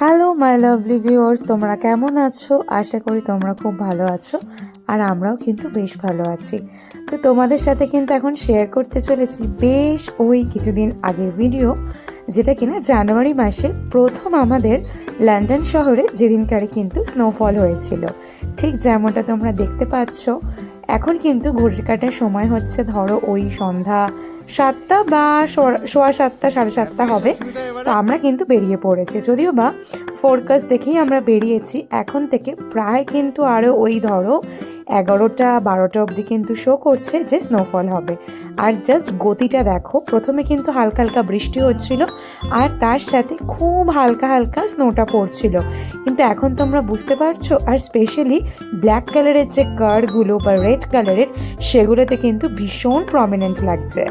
Hello my lovely viewers তোমরা কেমন আছো? আশা করি তোমরা খুব ভালো আছো, আর আমরাও কিন্তু বেশ ভালো আছি। তো তোমাদের সাথে কিন্তু এখন শেয়ার করতে চলেছি বেশ ওই কিছুদিন আগের ভিডিও যেটা কিনা জানুয়ারি মাসে প্রথম আমাদের লন্ডন শহরে যেদিনকারে কিন্তু স্নোফল হয়েছিল। ঠিক যেমনটা তোমরা দেখতে পাচ্ছ এখন কিন্তু ঘড়ির কাটার সময় হচ্ছে, ধরো ওই সন্ধ্যা সাতটা বা সোয়া- সাতটা, সাড়ে সাতটা হবে। তো আমরা কিন্তু বেরিয়ে পড়েছি। যদিও বা ফোরকাস দেখেই আমরা বেরিয়েছি। এখন থেকে প্রায় কিন্তু আরও ওই ধরো এগারোটা, বারোটা অবধি কিন্তু শো করছে যে স্নোফল হবে। আর জাস্ট গতিটা দেখো, প্রথমে কিন্তু হালকা হালকা বৃষ্টি হচ্ছিল আর তার সাথে খুব হালকা হালকা স্নোটা পড়ছিল। কিন্তু এখন তোমরা বুঝতে পারছ, আর স্পেশালি ব্ল্যাক কালারের যে কারগুলো বা রেড কালারের সেগুলোতে কিন্তু ভীষণ প্রমিনেন্ট লাগছে।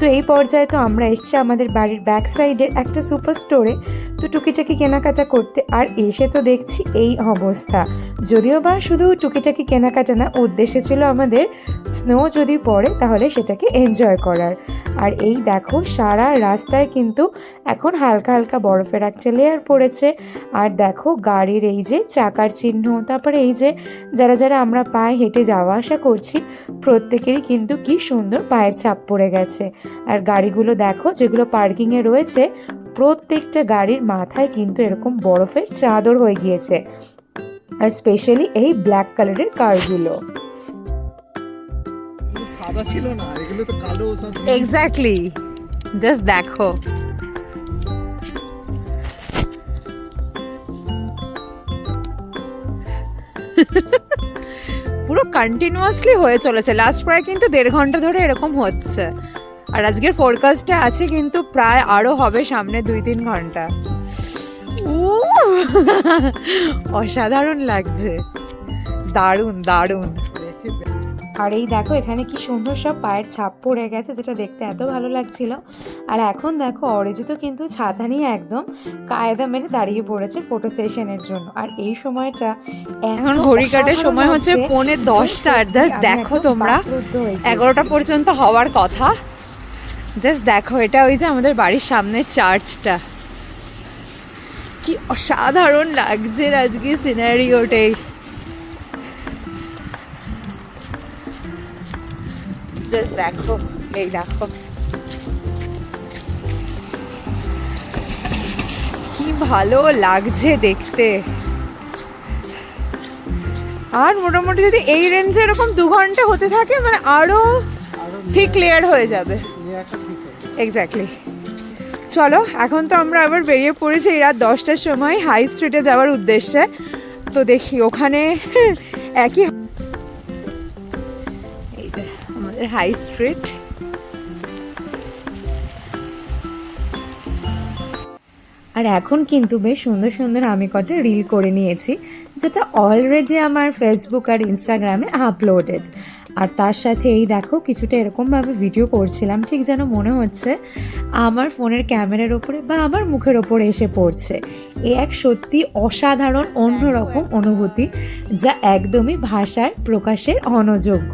তো এই পর্যায়ে তো আমরা এসছি আমাদের বাড়ির ব্যাক সাইডের একটা সুপার স্টোরে তো টুকিটাকি কেনাকাটা করতে আর এসে তো দেখছি এই অবস্থা। যদিও বা শুধু টুকিটাকি কেনাকাটা না উদ্দেশ্য ছিল আমাদের স্নো যদি পড়ে তাহলে সেটাকে এনজয় করার। আর এই দেখো, সারা রাস্তায় কিন্তু এখন হালকা হালকা বরফের একটা লেয়ার পড়েছে। আর দেখো, গাড়ির এই যে চাকার চিহ্ন, তারপরে এই যে যারা যারা আমরা পায়ে হেঁটে যাওয়া আসা করছি, প্রত্যেকেরই কিন্তু কি সুন্দর পায়ের ছাপ পড়ে গেছে। আর গাড়িগুলো দেখো, যেগুলো পার্কিংয়ে রয়েছে প্রত্যেকটা গাড়ির মাথায় কিন্তু এরকম বরফের চাদর হয়ে গিয়েছে। আর স্পেশালি এই ব্ল্যাক কালারের কারগুলো এক্স্যাক্টলি জাস্ট দেখো। পুরো কন্টিনিউয়াসলি হয়ে চলেছে। লাস্ট প্রায় কিন্তু দেড় ঘণ্টা ধরে এরকম হচ্ছে। আর আজকের ফোরকাস্টে আছে কিন্তু প্রায় আরও হবে সামনে দুই তিন ঘণ্টা অসাধারণ লাগছে। দারুণ দারুণ। আর এই দেখো এখানে কি সুন্দর সব পায়ের ছাপ পড়ে গেছে যেটা দেখতে এত ভালো লাগছিল। আর এখন দেখো অরিজিৎ কিন্তু ছাতা নিয়ে একদম কায়দা মেরে দাঁড়িয়ে পড়েছে ফটো সেশনের জন্য। আর এই সময়টা এখন ঘড়ি কাটার সময় হচ্ছে পৌনে দশটা আর জাস্ট দেখো তোমরা। এগারোটা পর্যন্ত হওয়ার কথা। জাস্ট দেখো এটা ওই যে আমাদের বাড়ির সামনে চার্চটা কি অসাধারণ লাগছে আজকে সিনারিওটাই জাস্ট দেখো এই দেখো। কি ভালো লাগছে দেখতে। আর মোটামুটি যদি এই রেঞ্জে এরকম দু ঘণ্টা হতে থাকে মানে আরও ঠিক ক্লিয়ার হয়ে যাবে। এক্স্যাক্টলি চলো, এখন তো আমরা আবার বেরিয়ে পড়েছি এই রাত দশটার সময় হাই স্ট্রিটে যাওয়ার উদ্দেশ্যে। তো দেখি, ওখানে একই এই যে, আমাদের হাই স্ট্রিট আর এখন কিন্তু বেশ সুন্দর সুন্দর আমি কটা রিল করে নিয়েছি। যেটা অলরেডি আমার ফেসবুক আর ইনস্টাগ্রামে আপলোডেড আর তার সাথে এই দেখো কিছুটা এরকমভাবে ভিডিও করছিলাম ঠিক যেন মনে হচ্ছে আমার ফোনের ক্যামেরার ওপরে বা আমার মুখের ওপরে এসে পড়ছে। এ এক সত্যি অসাধারণ অন্যরকম অনুভূতি যা একদমই ভাষায় প্রকাশের অনযোগ্য।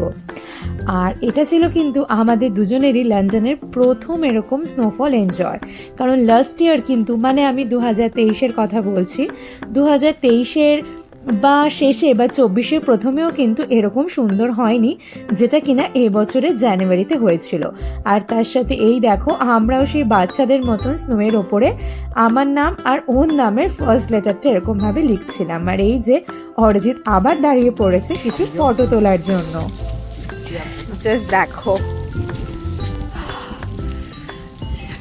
আর এটা ছিল কিন্তু আমাদের দুজনেরই লন্ডনের প্রথম এরকম স্নোফল এনজয় কারণ লাস্ট ইয়ার কিন্তু মানে আমি দু হাজার তেইশের কথা বলছি দু হাজার তেইশের বা শেষে বা চব্বিশের প্রথমেও কিন্তু এরকম সুন্দর হয়নি, যেটা কিনা এবছরের জানুয়ারিতে হয়েছিল। আর তার সাথে এই দেখো, আমরাও সেই বাচ্চাদের মতন স্নোয়ের ওপরে আমার নাম আর ওর নামের ফার্স্ট লেটারটা এরকমভাবে লিখছিলাম। আর এই যে অরিজিৎ আবার দাঁড়িয়ে পড়েছে কিছু ফটো তোলার জন্য। জাস্ট দেখো।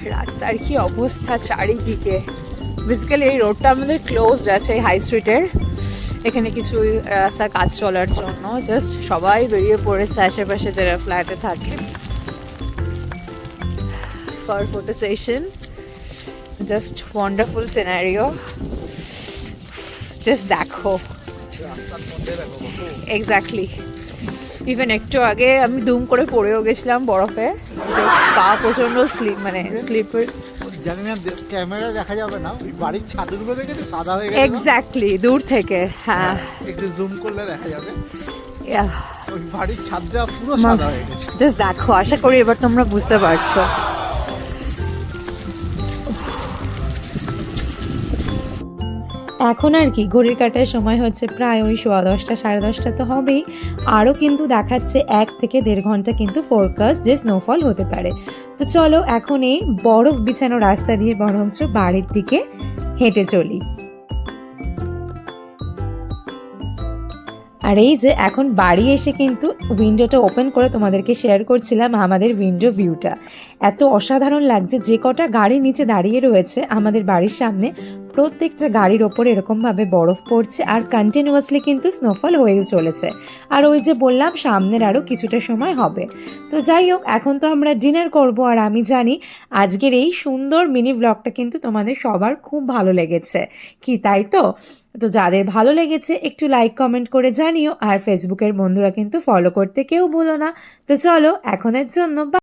রাস্তার কি অবস্থা চারিদিকে। বেসিক্যালি এই রোডটা আমাদের ক্লোজড আছে হাই স্ট্রিটের এখানে কিছু রাস্তার কাজ চলার জন্য। জাস্ট সবাই বেরিয়ে পড়েছে, আশেপাশে যারা ফ্ল্যাটে থাকে। For photo session just wonderful scenario just দেখো। এক্স্যাক্টলি ইভেন একটু আগে আমি দুম করে পড়েও গেছিলাম বরফে। পা প্রচণ্ড স্লিপ মানে স্লিপের জানি না ক্যামেরা দেখা যাবে না। ওই বাড়ির ছাদগুলো দেখেছ? সাদা হয়ে গেছে এক্স্যাক্টলি দূর থেকে হ্যাঁ। একটু জুম করলে দেখা যাবে। ওই বাড়ির ছাদটা পুরো সাদা হয়ে গেছে। জাস্ট দেখো আশা করি এবার তোমরা বুঝতে পারছ। এখন আর কি, ঘড়ির কাটার সময় হচ্ছে প্রায় ওই সোয়া দশটা, সাড়ে দশটা তো হবেই। আরও কিন্তু দেখাচ্ছে এক থেকে দেড় ঘণ্টা কিন্তু ফোরকাস্ট যে স্নোফল হতে পারে। তো চলো এখন এই বরফ বিছানো রাস্তা দিয়ে বরঞ্চ বাড়ির দিকে হেঁটে চলি। আর এই যে এখন বাড়ি এসে কিন্তু উইন্ডোটা ওপেন করে তোমাদেরকে শেয়ার করছিলাম আমাদের উইন্ডো ভিউটা এত অসাধারণ লাগছে, যে কটা গাড়ির নিচে দাঁড়িয়ে রয়েছে আমাদের বাড়ির সামনে প্রত্যেকটা গাড়ির ওপর এরকমভাবে বরফ পড়ছে আর কন্টিনিউয়াসলি কিন্তু স্নোফল হয়ে চলেছে। আর ওই যে বললাম, সামনের আরও কিছুটা সময় হবে। তো যাই হোক, এখন তো আমরা ডিনার করব আর আমি জানি আজকের এই সুন্দর মিনি ব্লগটা কিন্তু তোমাদের সবার খুব ভালো লেগেছে। কি তাই তো? তো যাদের ভালো লেগেছে, একটু লাইক কমেন্ট করে জানিও। আর ফেসবুকের বন্ধুরা কিন্তু ফলো করতে কেউ ভুলো না। তো চলো, এখনের জন্য।